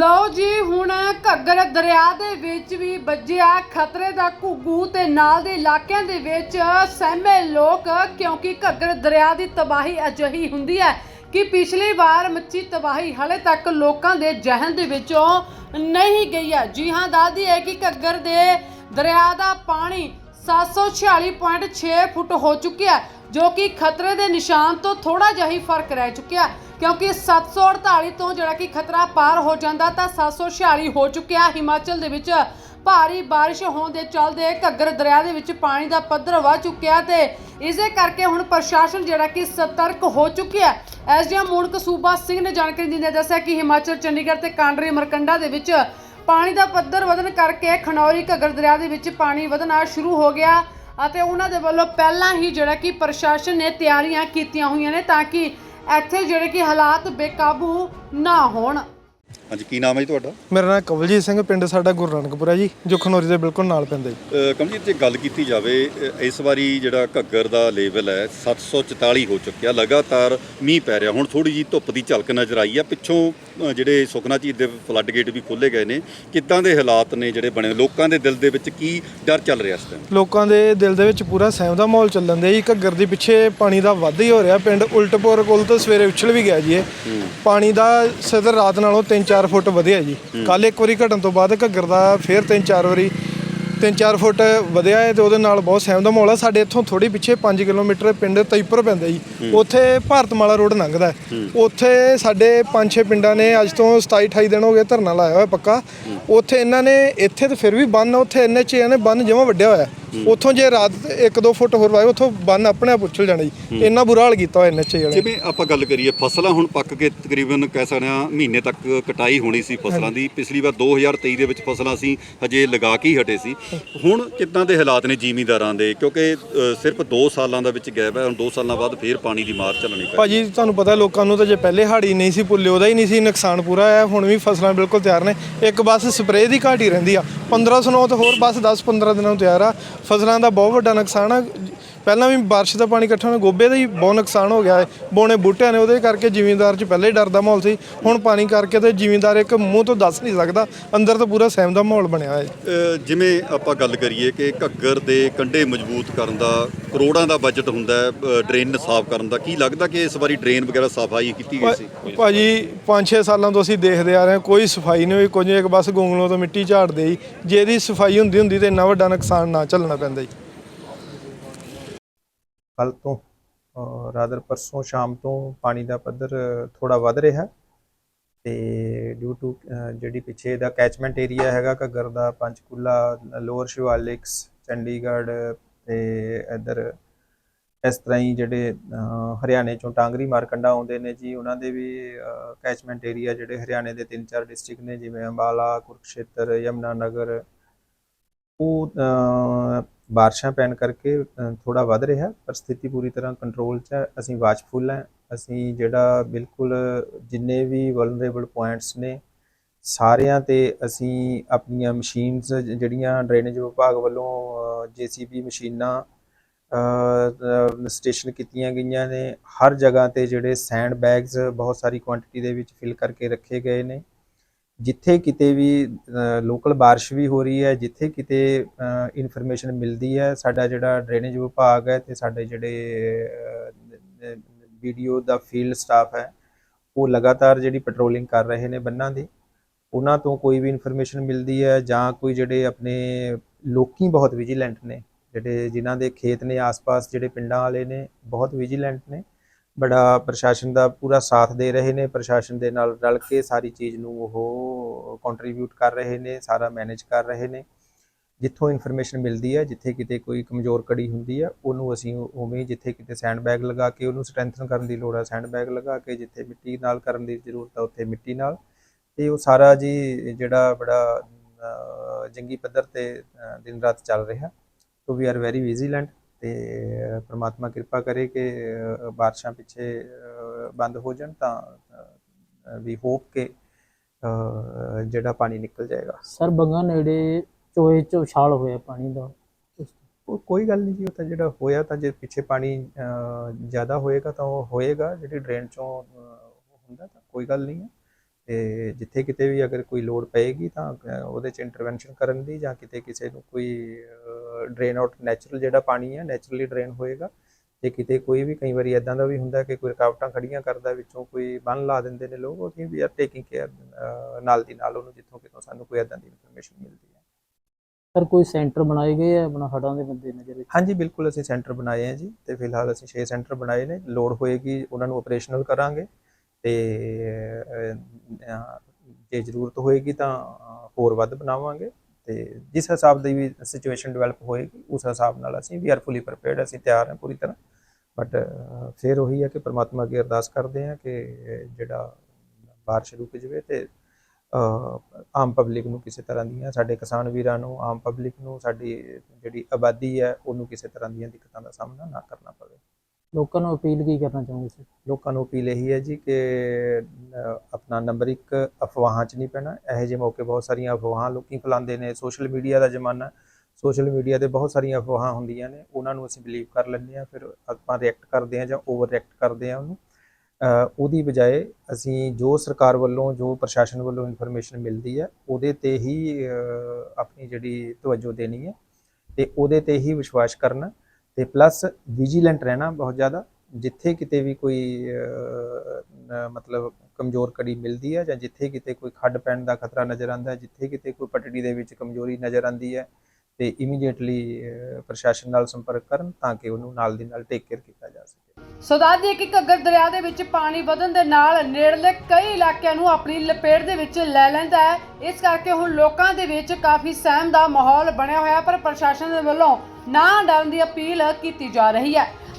ਲਓ ਜੀ, ਹੁਣ ਘੱਗਰ ਦਰਿਆ ਦੇ ਵਿੱਚ ਵੀ ਵੱਜਿਆ ਖਤਰੇ ਦਾ ਘੁੱਗੂ ਤੇ ਨਾਲ ਦੇ ਇਲਾਕਿਆਂ ਦੇ ਵਿੱਚ ਸਹਿਮੇ ਲੋਕ, ਕਿਉਂਕਿ ਘੱਗਰ ਦਰਿਆ ਦੀ ਤਬਾਹੀ ਅਜਿਹੀ ਹੁੰਦੀ ਹੈ ਕਿ ਪਿਛਲੀ ਵਾਰ ਮੱਚੀ ਤਬਾਹੀ ਹਲੇ ਤੱਕ ਲੋਕਾਂ ਦੇ ਜਹਨ ਦੇ ਵਿੱਚੋਂ ਨਹੀਂ ਗਈ ਹੈ। ਜੀ ਹਾਂ ਦੱਸਦੀ ਹੈ ਕਿ ਘੱਗਰ ਦੇ ਦਰਿਆ ਦਾ ਪਾਣੀ 746.6 ਫੁੱਟ ਹੋ ਚੁੱਕਿਆ ਜੋ ਕਿ ਖਤਰੇ ਦੇ ਨਿਸ਼ਾਨ ਤੋਂ ਥੋੜਾ ਜਿਹਾ ਹੀ ਫ਼ਰਕ ਰਹਿ ਚੁੱਕਿਆ। ਹੈ, ਕਿਉਂਕਿ 748 ਤੋਂ ਜਿਹੜਾ ਕਿ ਖਤਰਾ ਪਾਰ ਹੋ ਜਾਂਦਾ ਤਾਂ 746 ਹੋ ਚੁੱਕਿਆ। ਹਿਮਾਚਲ ਦੇ ਵਿੱਚ ਭਾਰੀ ਬਾਰਿਸ਼ ਹੋਣ ਦੇ ਚਲਦੇ ਘੱਗਰ ਦਰਿਆ ਦੇ ਵਿੱਚ ਪਾਣੀ ਦਾ ਪੱਧਰ ਵੱਧ ਚੁੱਕਿਆ ਤੇ ਇਸੇ ਕਰਕੇ ਹੁਣ ਪ੍ਰਸ਼ਾਸਨ ਜਿਹੜਾ ਕਿ ਸਤਰਕ ਹੋ ਚੁੱਕਿਆ ਹੈ। ਐਸਡੀਐਮ ਮੂਣਕ ਸੂਬਾ ਸਿੰਘ ਨੇ ਜਾਣਕਾਰੀ ਦਿੰਦੇ ਦੱਸਿਆ ਕਿ ਹਿਮਾਚਲ ਚੰਡੀਗੜ੍ਹ ਤੇ ਕਾਂਡਰੀ ਮਰਕੰਡਾ ਦੇ ਵਿੱਚ ਪਾਣੀ ਦਾ ਪੱਧਰ ਵਧਣ ਕਰਕੇ ਖਨੌਰੀ ਘੱਗਰ ਦਰਿਆ ਦੇ ਵਿੱਚ ਪਾਣੀ ਵਧਣਾ ਸ਼ੁਰੂ ਹੋ ਗਿਆ। ਅਤੇ ਉਹਨਾਂ ਦੇ ਵੱਲੋਂ ਪਹਿਲਾਂ ਹੀ ਜਿਹੜਾ ਕਿ ਪ੍ਰਸ਼ਾਸਨ ਨੇ ਤਿਆਰੀਆਂ ਕੀਤੀਆਂ ਹੋਈਆਂ ਨੇ ਤਾਂ ਕਿ ਇੱਥੇ ਜਿਹੜੇ ਕਿ ਹਾਲਾਤ ਬੇਕਾਬੂ ਨਾ ਹੋਣ। ਹਾਂਜੀ ਕੀ ਨਾਮ ਹੈ ਜੀ ਤੁਹਾਡਾ? ਮੇਰਾ ਨਾਮ ਕਵਲਜੀਤ ਸਿੰਘ ਪਿੰਡ ਸਾਡਾ ਗੁਰੂ ਨਾਨਕਪੁਰਾ ਜੀ ਜੋ ਖਨੌਰੀ ਦੇ ਬਿਲਕੁਲ ਨਾਲ ਪੈਂਦਾ ਜੀ। ਕਮਲਜੀਤ ਜੇ ਗੱਲ ਕੀਤੀ ਜਾਵੇ ਅ, ਇਸ ਵਾਰੀ ਜਿਹੜਾ ਘੱਗਰ ਦਾ ਲੈਵਲ ਹੈ 744 ਹੋ ਚੁੱਕਿਆ ਲਗਾਤਾਰ ਮੀਂਹ ਪੈ ਰਿਹਾ। ਹੁਣ ਥੋੜੀ ਜੀ ਧੁੱਪ ਦੀ ਝਲਕ ਨਜ਼ਰ ਆਈ ਆ। ਪਿੱਛੋਂ ਅ, ਜਿਹੜੇ ਸੁਖਨਾ ਝੀਲ ਦੇ ਫਲੱਡ ਗੇਟ ਵੀ ਖੋਲੇ ਗਏ ਨੇ ਕਿੱਦਾਂ ਦੇ ਹਾਲਾਤ ਨੇ ਜਿਹੜੇ ਬਣੇ? ਲੋਕਾਂ ਦੇ ਦਿਲ ਦੇ ਵਿੱਚ ਕੀ ਡਰ ਚੱਲ ਰਿਹਾ ਇਸ ਟਾਈਮ ਲੋਕਾਂ ਦੇ ਦਿਲ ਦੇ ਵਿੱਚ ਪੂਰਾ ਸਹਿਮ ਦਾ ਮਾਹੌਲ ਚੱਲਣ ਦੇ ਜੀ। ਘੱਗਰ ਦੇ ਪਿੱਛੇ ਪਾਣੀ ਦਾ ਵੱਧ ਹੀ ਹੋ ਰਿਹਾ। ਪਿੰਡ ਉਲਟਪੁਰ ਕੋਲ ਤੋਂ ਸਵੇਰੇ ਉਛਲ ਵੀ ਗਿਆ ਜੀ ਇਹ। ਪਾਣੀ ਦਾ ਸਦਰ ਰਾਤ ਨਾਲੋਂ 3-4 ਫੁੱਟ ਵਧਿਆ ਜੀ। ਕੱਲ ਇੱਕ ਵਾਰੀ ਘਟਣ ਤੋਂ ਬਾਅਦ ਘੱਗਰ ਦਾ ਫੇਰ 3-4 ਵਾਰੀ 3-4 ਫੁੱਟ ਵਧਿਆ ਹੈ ਤੇ ਉਹਦੇ ਨਾਲ ਬਹੁਤ ਸਹਿਮ ਦਾ ਮਾਹੌਲ ਹੈ ਸਾਡੇ ਇੱਥੋਂ ਥੋੜੀ ਪਿੱਛੇ 5 ਕਿਲੋਮੀਟਰ ਪਿੰਡ ਤਈਪੁਰ ਪੈਂਦਾ ਜੀ। ਉੱਥੇ ਭਾਰਤਮਾਲਾ ਰੋਡ ਲੰਘਦਾ। ਉੱਥੇ ਸਾਡੇ 5-6 ਪਿੰਡਾਂ ਨੇ ਅੱਜ ਤੋਂ 27-28 ਦਿਨ ਹੋ ਗਏ ਧਰਨਾ ਲਾਇਆ ਹੋਇਆ ਪੱਕਾ। ਉੱਥੇ ਇਹਨਾਂ ਨੇ ਇੱਥੇ ਤੇ ਫਿਰ ਵੀ ਬੰਨ ਉੱਥੇ ਐਨਐਚ ਨੇ ਬੰਨ ਜਮਾ ਵੱਡਿਆ ਹੋਇਆ। ਉੱਥੋਂ ਜੇ ਰਾਤ 1-2 ਫੁੱਟ ਹੋਰ ਵਾਏ ਉੱਥੋਂ ਬੰਨ ਆਪਣੇ ਆਪ ਉਛਲ ਜਾਣਾ ਜੀ। ਇੰਨਾ ਬੁਰਾ ਹਾਲ ਕੀਤਾ ਹੋਇਆ ਐਨਐਚ ਵਾਲੇ ਜਿਵੇਂ ਆਪਾਂ ਗੱਲ ਕਰੀਏ ਫਸਲਾਂ ਹੁਣ ਪੱਕ ਕੇ ਤਕਰੀਬਨ ਕਹਿ ਸਕਦੇ ਹਾਂ ਮਹੀਨੇ ਤੱਕ ਕਟਾਈ ਹੋਣੀ ਸੀ ਫਸਲਾਂ ਦੀ। ਪਿਛਲੀ ਵਾਰ 2023 ਦੇ ਵਿੱਚ ਫਸਲਾਂ ਅਸੀਂ ਹਜੇ ਲਗਾ ਕੇ ਹੀ ਹਟੇ ਸੀ। ਹੁਣ ਕਿੱਦਾਂ ਦੇ ਹਾਲਾਤ ਨੇ ਜ਼ਿਮੀਂਦਾਰਾਂ ਦੇ? ਕਿਉਂਕਿ ਸਿਰਫ 2 ਸਾਲਾਂ ਦਾ ਵਿੱਚ ਗੈਪ ਹੈ ਹੁਣ 2 ਸਾਲਾਂ ਬਾਅਦ ਫੇਰ ਪਾਣੀ ਦੀ ਮਾਰ ਚੱਲਣੀ ਪੈ ਭਾਜੀ ਤੁਹਾਨੂੰ ਪਤਾ ਲੋਕਾਂ ਨੂੰ ਤਾਂ ਜੇ ਪਹਿਲੇ ਹਾੜੀ ਨਹੀਂ ਸੀ ਭੁੱਲੇ ਉਹਦਾ ਹੀ ਨਹੀਂ ਸੀ ਨੁਕਸਾਨ ਪੂਰਾ ਹੈ। ਹੁਣ ਵੀ ਫਸਲਾਂ ਬਿਲਕੁਲ ਤਿਆਰ ਨੇ। ਇੱਕ ਬਸ ਸਪਰੇਅ ਦੀ ਘਾਟੀ ਰਹਿੰਦੀ ਆ। 1500 ਤੋਂ ਹੋਰ ਬਸ 10-15 ਦਿਨਾਂ ਨੂੰ ਤਿਆਰ ਆ। ਫਸਲਾਂ ਦਾ ਬਹੁਤ ਵੱਡਾ ਨੁਕਸਾਨ ਆ। ਪਹਿਲਾਂ ਵੀ ਬਾਰਿਸ਼ ਦਾ ਪਾਣੀ ਇਕੱਠਾ ਹੋਣਾ ਗੋਭੇ ਦਾ ਹੀ ਬਹੁਤ ਨੁਕਸਾਨ ਹੋ ਗਿਆ ਹੈ। ਬੋਣੇ ਬੂਟਿਆਂ ਨੇ ਉਹਦੇ ਕਰਕੇ ਜ਼ਿਮੀਂਦਾਰ 'ਚ ਪਹਿਲੇ ਹੀ ਡਰ ਦਾ ਮਾਹੌਲ ਸੀ ਹੁਣ ਪਾਣੀ ਕਰਕੇ ਤੇ ਜ਼ਿਮੀਂਦਾਰ ਇੱਕ ਮੂੰਹ ਤੋਂ ਦੱਸ ਨਹੀਂ ਸਕਦਾ ਅੰਦਰ ਤਾਂ ਪੂਰਾ ਸਹਿਮ ਦਾ ਮਾਹੌਲ ਬਣਿਆ ਹੈ। ਜਿਵੇਂ ਆਪਾਂ ਗੱਲ ਕਰੀਏ ਕਿ ਘੱਗਰ ਦੇ ਕੰਢੇ ਮਜ਼ਬੂਤ ਕਰਨ ਦਾ ਕਰੋੜਾਂ ਦਾ ਬਜਟ ਹੁੰਦਾ ਹੈ ਡਰੇਨ ਸਾਫ਼ ਕਰਨ ਦਾ ਕੀ ਲੱਗਦਾ ਕਿ ਇਸ ਵਾਰੀ ਡਰੇਨ ਵਗੈਰਾ ਸਫ਼ਾਈ ਕੀਤੀ ਗਈ ਸੀ? ਭਾਜੀ 5-6 ਸਾਲਾਂ ਤੋਂ ਅਸੀਂ ਦੇਖਦੇ ਆ ਰਹੇ ਹਾਂ ਕੋਈ ਸਫ਼ਾਈ ਨਹੀਂ ਹੋਈ ਕੁਝ ਇੱਕ ਬਸ ਗੋਂਗਲੋਂ ਤੋਂ ਮਿੱਟੀ ਝਾੜਦੇ ਹੀ ਜੇ ਇਹਦੀ ਸਫ਼ਾਈ ਹੁੰਦੀ ਹੁੰਦੀ ਤੇ ਇੰਨਾ ਵੱਡਾ ਨੁਕਸਾਨ ਨਾ ਝੱਲਣਾ ਪੈਂਦਾ ਜੀ। ਕੱਲ ਤੋਂ ਰਾਦਰ ਪਰਸੋਂ ਸ਼ਾਮ ਤੋਂ ਪਾਣੀ ਦਾ ਪੱਧਰ ਥੋੜਾ ਵੱਧ ਰਿਹਾ ਤੇ ਡਿਊ ਟੂ ਜਿਹੜੀ ਪਿੱਛੇ ਦਾ ਕੈਚਮੈਂਟ ਏਰੀਆ ਹੈਗਾ ਘੱਗਰ ਦਾ, ਪੰਚਕੂਲਾ, ਲੋਅਰ ਸ਼ਿਵਾਲਿਕਸ ਚੰਡੀਗੜ੍ਹ ਤੇ ਇਧਰ ਇਸ ਤਰ੍ਹਾਂ ਹੀ ਜਿਹੜੇ ਹਰਿਆਣੇ ਚੋਂ ਟਾਂਗਰੀ, ਮਾਰਕੰਡਾ ਆਉਂਦੇ ਨੇ ਜੀ, ਉਹਨਾਂ ਦੇ ਵੀ ਕੈਚਮੈਂਟ ਏਰੀਆ ਜਿਹੜੇ ਹਰਿਆਣੇ ਦੇ ਤਿੰਨ ਚਾਰ ਡਿਸਟ੍ਰਿਕਟ ਨੇ, ਜਿਵੇਂ ਅੰਬਾਲਾ, ਕੁਰਕਸ਼ੇਤਰ ਯਮਨਾ ਨਗਰ ਉਹ ਬਾਰਿਸ਼ਾਂ ਪੈਣ ਕਰਕੇ ਥੋੜਾ ਵੱਧ ਰਿਹਾ, ਪਰ ਸਥਿਤੀ ਪੂਰੀ ਤਰ੍ਹਾਂ ਕੰਟਰੋਲ 'ਚ ਹੈ। ਅਸੀਂ ਵਾਚਫੁਲ ਹੈ। ਅਸੀਂ ਜਿਹੜਾ ਬਿਲਕੁਲ ਜਿੰਨੇ ਵੀ ਵਲਨਰੇਬਲ ਪੁਆਇੰਟਸ ਨੇ, ਸਾਰਿਆਂ ਤੇ ਅਸੀਂ ਆਪਣੀਆਂ ਮਸ਼ੀਨਸ ਜਿਹੜੀਆਂ ਡਰੇਨੇਜ ਵਿਭਾਗ ਵੱਲੋਂ ਜੀਸੀਬੀ ਮਸ਼ੀਨਾਂ ਸਟੇਸ਼ਨ ਕੀਤੀਆਂ ਗਈਆਂ ਨੇ, ਹਰ ਜਗ੍ਹਾ ਤੇ ਜਿਹੜੇ ਸੈਂਡ ਬੈਗਸ ਬਹੁਤ ਸਾਰੀ ਕੁਆਂਟੀਟੀ ਦੇ ਵਿੱਚ ਫਿਲ ਕਰਕੇ ਰੱਖੇ ਗਏ ਨੇ। ਜਿੱਥੇ ਕਿਤੇ ਵੀ ਲੋਕਲ ਬਾਰਿਸ਼ ਵੀ ਹੋ ਰਹੀ ਹੈ, ਜਿੱਥੇ ਕਿਤੇ ਇਨਫੋਰਮੇਸ਼ਨ ਮਿਲਦੀ ਹੈ, ਸਾਡਾ ਜਿਹੜਾ ਡਰੇਨੇਜ ਵਿਭਾਗ ਹੈ ਤੇ ਸਾਡੇ ਜਿਹੜੇ ਵੀਡੀਓ ਦਾ ਫੀਲਡ ਸਟਾਫ ਹੈ, ਉਹ ਲਗਾਤਾਰ ਜਿਹੜੀ ਪੈਟਰੋਲਿੰਗ ਕਰ ਰਹੇ ਨੇ ਬੰਨਾਂ ਦੀ। ਉਹਨਾਂ ਤੋਂ ਕੋਈ ਵੀ ਇਨਫੋਰਮੇਸ਼ਨ ਮਿਲਦੀ ਹੈ ਜਾਂ ਕੋਈ ਜਿਹੜੇ ਆਪਣੇ ਲੋਕੀ ਬਹੁਤ ਵਿਜੀਲੈਂਟ ਨੇ, ਜਿਹੜੇ ਜਿਨ੍ਹਾਂ ਦੇ ਖੇਤ ਨੇ, ਆਸ-ਪਾਸ ਜਿਹੜੇ ਪਿੰਡਾਂ ਵਾਲੇ ਨੇ, ਬਹੁਤ ਵਿਜੀਲੈਂਟ ਨੇ। ਬੜਾ ਪ੍ਰਸ਼ਾਸਨ ਦਾ ਪੂਰਾ ਸਾਥ ਦੇ ਰਹੇ ਨੇ, ਪ੍ਰਸ਼ਾਸਨ ਦੇ ਨਾਲ ਰਲ ਕੇ ਸਾਰੀ ਚੀਜ਼ ਨੂੰ ਉਹ ਕੰਟਰੀਬਿਊਟ ਕਰ ਰਹੇ ਨੇ, ਸਾਰਾ ਮੈਨੇਜ ਕਰ ਰਹੇ ਨੇ। ਜਿੱਥੋਂ ਇਨਫੋਰਮੇਸ਼ਨ ਮਿਲਦੀ ਹੈ, ਜਿੱਥੇ ਕਿਤੇ ਕੋਈ ਕਮਜ਼ੋਰ ਕੜੀ ਹੁੰਦੀ ਹੈ, ਉਹਨੂੰ ਅਸੀਂ ਉਵੇਂ ਜਿੱਥੇ ਕਿਤੇ ਸੈਂਡ ਬੈਗ ਲਗਾ ਕੇ ਉਹਨੂੰ ਸਟਰੈਂਥਨ ਕਰਨ ਦੀ ਲੋੜ ਹੈ ਸੈਂਡ ਬੈਗ ਲਗਾ ਕੇ ਜਿੱਥੇ ਮਿੱਟੀ ਨਾਲ ਕਰਨ ਦੀ ਜ਼ਰੂਰਤ ਹੈ, ਉੱਥੇ ਮਿੱਟੀ ਨਾਲ। ਤੇ ਉਹ ਸਾਰਾ ਜੀ ਜਿਹੜਾ ਬੜਾ ਜੰਗੀ ਪੱਧਰ ਤੇ ਦਿਨ ਰਾਤ ਚੱਲ ਰਿਹਾ so we are very vigilant ਤੇ ਪ੍ਰਮਾਤਮਾ ਕਿਰਪਾ ਕਰੇ ਕਿ ਬਾਰਿਸ਼ਾਂ ਪਿੱਛੇ ਬੰਦ ਹੋ ਜਾਣ ਤਾਂ ਵੀ ਹੋਪ ਕਿ ਜਿਹੜਾ ਪਾਣੀ ਨਿਕਲ ਜਾਏਗਾ। ਸਰ ਬੰਗਾ ਨੇੜੇ ਚੋਏ ਚ ਉਛਾਲ ਹੋਇਆ ਪਾਣੀ ਦਾ। ਕੋਈ ਗੱਲ ਨਹੀਂ ਜੀ ਉਹ ਤਾਂ ਜਿਹੜਾ ਹੋਇਆ ਤਾਂ ਜੇ ਪਿੱਛੇ ਪਾਣੀ ਜ਼ਿਆਦਾ ਹੋਏਗਾ ਤਾਂ ਉਹ ਹੋਏਗਾ ਜਿਹੜੀ ਡਰੇਨ ਚੋਂ ਹੁੰਦਾ ਤਾਂ ਕੋਈ ਗੱਲ ਨਹੀਂ ਹੈ। ਤੇ ਜਿੱਥੇ ਕਿਤੇ ਵੀ ਅਗਰ ਕੋਈ ਲੋੜ ਪਏਗੀ ਤਾਂ ਉਹਦੇ 'ਚ ਇੰਟਰਵੈਂਸ਼ਨ ਕਰਨ ਦੀ ਜਾਂ ਕਿਤੇ ਕਿਸੇ ਨੂੰ ਕੋਈ ਡਰੇਨ ਆਊਟ ਨੈਚੁਰਲ ਜਿਹੜਾ ਪਾਣੀ ਹੈ ਨੈਚੁਰਲੀ ਡਰੇਨ ਹੋਏਗਾ। ਤੇ ਕਿਤੇ ਕੋਈ ਵੀ ਕਈ ਵਾਰੀ ਇਦਾਂ ਦਾ ਵੀ ਹੁੰਦਾ ਕਿ ਕੋਈ ਰੁਕਾਵਟਾਂ ਖੜੀਆਂ ਕਰਦਾ ਵਿੱਚੋਂ ਕੋਈ ਬੰਨ ਲਾ ਦਿੰਦੇ ਨੇ ਲੋਕ ਉਹ ਵੀ ਆਰ ਟੇਕਿੰਗ ਕੇਅਰ ਨਾਲ ਦੀ ਨਾਲ ਉਹਨੂੰ ਜਿੱਥੋਂ ਕਿਤੋਂ ਸਾਨੂੰ ਕੋਈ ਇਦਾਂ ਦੀ ਇਨਫੋਰਮੇਸ਼ਨ ਮਿਲਦੀ ਹੈ। ਸਰ ਕੋਈ ਸੈਂਟਰ ਬਣਾਏ ਗਏ ਆ ਆਪਣਾ ਹੜਾਂ ਦੇ ਬੰਦੇ ਨਜ਼ਰ ਵਿੱਚ? ਹਾਂਜੀ ਬਿਲਕੁਲ ਅਸੀਂ ਸੈਂਟਰ ਬਣਾਏ ਹੈ ਜੀ ਤੇ ਫਿਲਹਾਲ ਅਸੀਂ 6 ਸੈਂਟਰ ਬਣਾਏ ਨੇ। ਲੋਡ ਹੋਏਗੀ ਉਹਨਾਂ ਨੂੰ ਆਪਰੇਸ਼ਨਲ ਕਰਾਂਗੇ ਤੇ ਜੇ ਜ਼ਰੂਰਤ ਹੋਏਗੀ ਤਾਂ ਹੋਰ ਵੱਧ ਬਣਾਵਾਂਗੇ। ਤੇ ਜਿਸ ਹਿਸਾਬ ਦੀ ਵੀ ਸਿਚੁਏਸ਼ਨ ਡਿਵੈਲਪ ਹੋਏਗੀ ਉਸ ਹਿਸਾਬ ਨਾਲ ਅਸੀਂ ਵੀ ਆਰ ਫੁੱਲੀ ਪ੍ਰਿਪੇਅਰਡ ਅਸੀਂ ਤਿਆਰ ਹਾਂ ਪੂਰੀ ਤਰ੍ਹਾਂ। ਬਟ ਫਿਰ ਉਹੀ ਹੈ ਕਿ ਪ੍ਰਮਾਤਮਾ ਅੱਗੇ ਅਰਦਾਸ ਕਰਦੇ ਹਾਂ ਕਿ ਜਿਹੜਾ ਬਾਰਿਸ਼ ਰੁਕ ਜਾਵੇ ਤੇ ਆਮ ਪਬਲਿਕ ਨੂੰ ਕਿਸੇ ਤਰ੍ਹਾਂ ਦੀਆਂ ਸਾਡੇ ਕਿਸਾਨ ਵੀਰਾਂ ਨੂੰ ਆਮ ਪਬਲਿਕ ਨੂੰ ਸਾਡੀ ਜਿਹੜੀ ਆਬਾਦੀ ਹੈ ਉਹਨੂੰ ਕਿਸੇ ਤਰ੍ਹਾਂ ਦੀਆਂ ਦਿੱਕਤਾਂ ਦਾ ਸਾਹਮਣਾ ਨਾ ਕਰਨਾ ਪਵੇ। ਲੋਕਾਂ ਨੂੰ ਅਪੀਲ ਕੀ ਕਰਨਾ ਚਾਹੋਗੇ ਸਰ? ਲੋਕਾਂ ਨੂੰ ਅਪੀਲ ਇਹੀ ਹੈ ਜੀ ਕਿ ਅਹ, ਨੰਬਰ ਇੱਕ ਅਫਵਾਹਾਂ 'ਚ ਨਹੀਂ ਪੈਣਾ। ਇਹੋ ਜਿਹੇ ਮੌਕੇ ਬਹੁਤ ਸਾਰੀਆਂ ਅਫਵਾਹਾਂ ਲੋਕੀ ਫੈਲਾਉਂਦੇ ਨੇ। ਸੋਸ਼ਲ ਮੀਡੀਆ ਦਾ ਜ਼ਮਾਨਾ ਸੋਸ਼ਲ ਮੀਡੀਆ ਤੇ ਬਹੁਤ ਸਾਰੀਆਂ ਅਫਵਾਹਾਂ ਹੁੰਦੀਆਂ ਨੇ। ਉਹਨਾਂ ਨੂੰ ਅਸੀਂ ਬਿਲੀਵ ਕਰ ਲੈਂਦੇ ਆ ਫਿਰ ਆਪਾਂ ਰਿਐਕਟ ਕਰਦੇ ਆ ਜਾਂ ਓਵਰ ਰਿਐਕਟ ਕਰਦੇ ਆ ਉਹਨੂੰ। ਉਹਦੀ ਬਜਾਏ ਅਸੀਂ ਜੋ ਸਰਕਾਰ ਵੱਲੋਂ ਜੋ ਪ੍ਰਸ਼ਾਸਨ ਵੱਲੋਂ ਇਨਫੋਰਮੇਸ਼ਨ ਮਿਲਦੀ ਹੈ ਉਹਦੇ ਤੇ ਹੀ ਆਪਣੀ ਜਿਹੜੀ ਤਵੱਜੋ ਦੇਣੀ ਹੈ। ਤੇ ਉਹਦੇ ਤੇ ਹੀ ਵਿਸ਼ਵਾਸ ਕਰਨਾ। ਤੇ ਪਲੱਸ ਵਿਜੀਲੈਂਟ ਰਹਿਣਾ ਬਹੁਤ ਜ਼ਿਆਦਾ। ਜਿੱਥੇ ਕਿਤੇ ਵੀ ਕੋਈ ਮਤਲਬ ਕਮਜ਼ੋਰ ਕੜੀ ਮਿਲਦੀ ਹੈ ਜਾਂ ਜਿੱਥੇ ਕਿਤੇ ਕੋਈ ਖੱਡ ਪੈਣ ਦਾ ਖਤਰਾ ਨਜ਼ਰ ਆਉਂਦਾ ਹੈ, ਜਿੱਥੇ ਕਿਤੇ ਕੋਈ ਪਟੜੀ ਦੇ ਵਿੱਚ ਕਮਜ਼ੋਰੀ ਨਜ਼ਰ ਆਉਂਦੀ ਹੈ, ਤੇ ਇਮੀਡੀਏਟਲੀ ਪ੍ਰਸ਼ਾਸਨ ਨਾਲ ਸੰਪਰਕ ਕਰਨ ਤਾਂ ਕਿ ਉਹਨੂੰ ਨਾਲ ਦੀ ਨਾਲ ਟੇਕ ਕੇਅਰ ਕੀਤਾ ਜਾ ਸਕੇ। ਸੋ ਦੱਸ ਦਈਏ ਘੱਗਰ ਦਰਿਆ ਦੇ ਵਿੱਚ ਪਾਣੀ ਵਧਣ ਦੇ ਨਾਲ ਨੇੜਲੇ ਕਈ ਇਲਾਕਿਆਂ ਨੂੰ ਆਪਣੀ ਲਪੇਟ ਦੇ ਵਿੱਚ ਲੈ ਲੈਂਦਾ ਹੈ। ਇਸ ਕਰਕੇ ਹੁਣ ਲੋਕਾਂ ਦੇ ਵਿੱਚ ਕਾਫੀ ਸਹਿਮ ਦਾ ਮਾਹੌਲ ਬਣਿਆ ਹੋਇਆ, ਪਰ ਪ੍ਰਸ਼ਾਸਨ ਦੇ ਵੱਲੋਂ ਨਾ ਡਰਨ ਦੀ ਅਪੀਲ ਕੀਤੀ ਜਾ ਰਹੀ ਹੈ।